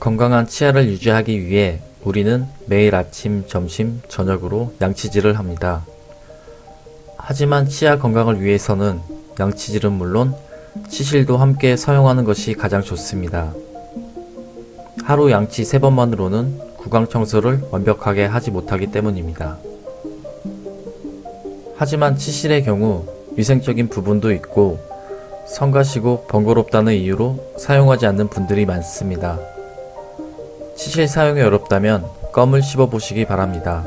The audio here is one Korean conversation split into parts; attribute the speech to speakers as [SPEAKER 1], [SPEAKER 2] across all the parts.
[SPEAKER 1] 건강한 치아를 유지하기 위해 우리는 매일 아침, 점심, 저녁으로 양치질을 합니다. 하지만 치아 건강을 위해서는 양치질은 물론 치실도 함께 사용하는 것이 가장 좋습니다. 하루 양치 3번만으로는 구강 청소를 완벽하게 하지 못하기 때문입니다. 하지만 치실의 경우 위생적인 부분도 있고 성가시고 번거롭다는 이유로 사용하지 않는 분들이 많습니다. 치실 사용이 어렵다면 껌을 씹어 보시기 바랍니다.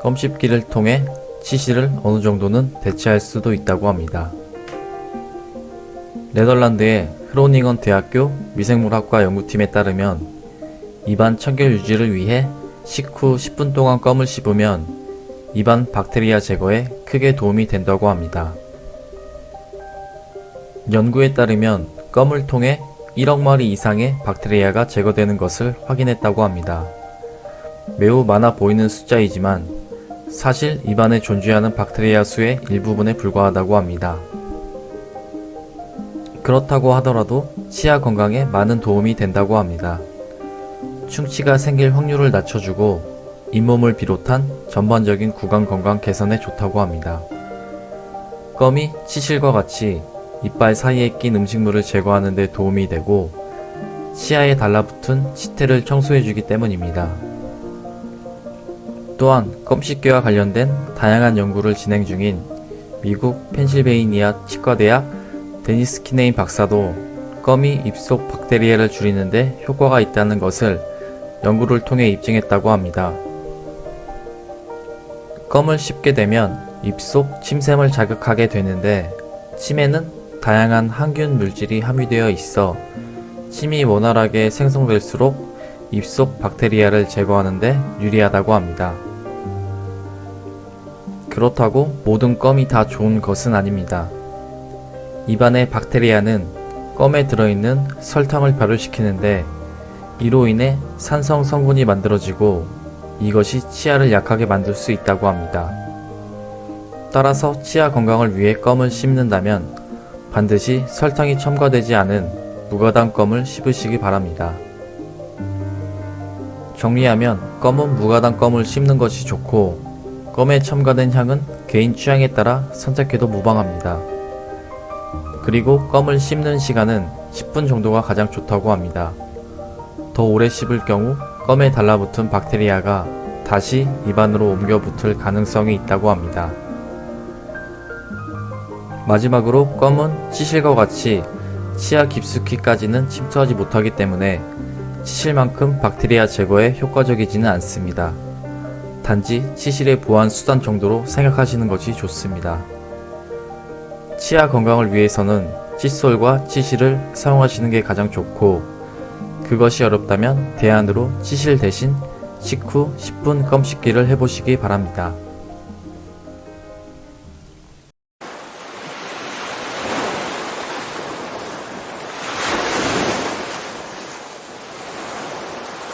[SPEAKER 1] 껌 씹기를 통해 치실을 어느 정도는 대체할 수도 있다고 합니다. 네덜란드의 흐로닝언 대학교 미생물학과 연구팀에 따르면 입안 청결 유지를 위해 식후 10분 동안 껌을 씹으면 입안 박테리아 제거에 크게 도움이 된다고 합니다. 연구에 따르면 껌을 통해 1억 마리 이상의 박테리아가 제거되는 것을 확인했다고 합니다. 매우 많아 보이는 숫자이지만 사실 입안에 존재하는 박테리아 수의 일부분에 불과하다고 합니다. 그렇다고 하더라도 치아 건강에 많은 도움이 된다고 합니다. 충치가 생길 확률을 낮춰주고 잇몸을 비롯한 전반적인 구강 건강 개선에 좋다고 합니다. 껌이 치실과 같이 이빨 사이에 낀 음식물을 제거하는 데 도움이 되고 치아에 달라붙은 치태를 청소해주기 때문입니다. 또한 껌 씹기와 관련된 다양한 연구를 진행 중인 미국 펜실베이니아 치과대학 데니스 키네인 박사도 껌이 입속 박테리아를 줄이는데 효과가 있다는 것을 연구를 통해 입증했다고 합니다. 껌을 씹게 되면 입속 침샘을 자극하게 되는데 침에는 다양한 항균 물질이 함유되어 있어 침이 원활하게 생성될수록 입속 박테리아를 제거하는데 유리하다고 합니다. 그렇다고 모든 껌이 다 좋은 것은 아닙니다. 입안의 박테리아는 껌에 들어있는 설탕을 발효시키는데 이로 인해 산성 성분이 만들어지고 이것이 치아를 약하게 만들 수 있다고 합니다. 따라서 치아 건강을 위해 껌을 씹는다면 반드시 설탕이 첨가되지 않은 무가당 껌을 씹으시기 바랍니다. 정리하면 껌은 무가당 껌을 씹는 것이 좋고 껌에 첨가된 향은 개인 취향에 따라 선택해도 무방합니다. 그리고 껌을 씹는 시간은 10분 정도가 가장 좋다고 합니다. 더 오래 씹을 경우 껌에 달라붙은 박테리아가 다시 입안으로 옮겨 붙을 가능성이 있다고 합니다. 마지막으로 껌은 치실과 같이 치아 깊숙이까지는 침투하지 못하기 때문에 치실만큼 박테리아 제거에 효과적이지는 않습니다. 단지 치실의 보완 수단 정도로 생각하시는 것이 좋습니다. 치아 건강을 위해서는 칫솔과 치실을 사용하시는 게 가장 좋고 그것이 어렵다면 대안으로 치실 대신 식후 10분 껌 씹기를 해보시기 바랍니다.